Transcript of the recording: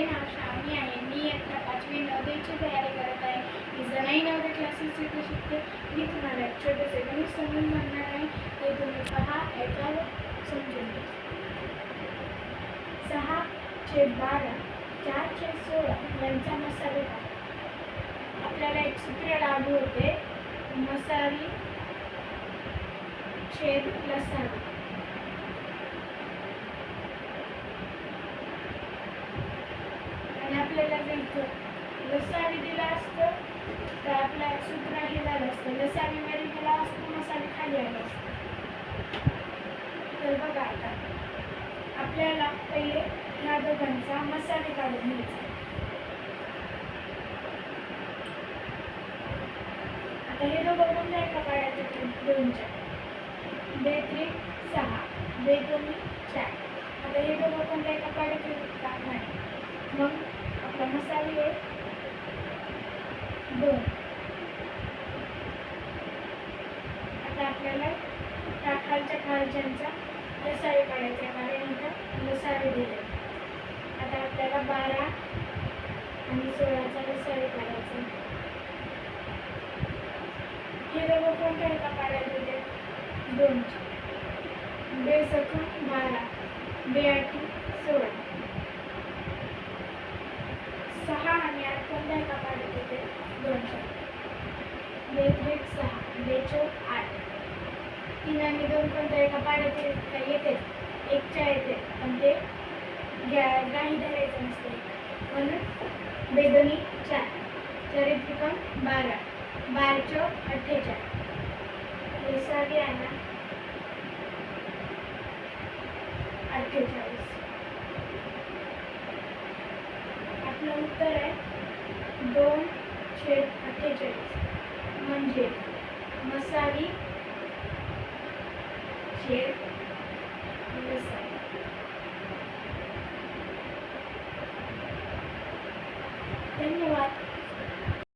माझे नाव श्रावणी आहे मी इयत्ता पाचवी नवोदयची तयारी करत आहे. मी जनाई नवोदय क्लासेस इथे शिकते. मी तुम्हाला छोटेसे गणित समजून म्हणणार आहे. ते तुम्ही पहा ऐका समजून सहा छेद बारा चार छेद सोळा यांचा मसाले आपल्याला एक सूत्र लागू होते. मसाली छेद लसावी आणि आपल्याला जर इथं लसावी दिला असतं तर आपल्या सूत्र हे असतं. लसावी मध्ये दिला असतो मसाले खाली आले असतो. तर बघा आता आपल्याला पहिले ह्या दोघांचा मसाले काढून घ्यायचा. आता हे दोघं कोणत्या एका चार दोनच्या. थ्री सहा. बेदोनी चार. आता हे दोघं नाही का काढायचे का? नाही. मग मसाले दोन. आता आपल्याला त्या खालच्या खालच्यांचा लसावे काढायचे आहे. कारण इथं दिले आता आपल्याला बारा आणि सोळाचा लसावे काढायचे हे दोघं कोणत्या एका काढायचे होते दोन. बे बारा. बे आठी सोळा सहा आणि आठ कोणत्या एका काढत होते. दोनशे. बेत्रिक सहा. बेचौक आठ. तीन आणि दोन कोणत्या एका पाड्याचे काही येते? एकच्या येते. पण ते ग्या- ग्राही धरायचं नसते. म्हणून बेदोनी चार. चरित्रिकम बारा. बारचो अठ्ठेचाळ. हे साधी आहे ना अठ्ठेचाळीस. आपलं उत्तर आहे दोन छेद अठ्ठेचाळीस म्हणजे मसाली छेद व्यवसाय धन्यवाद.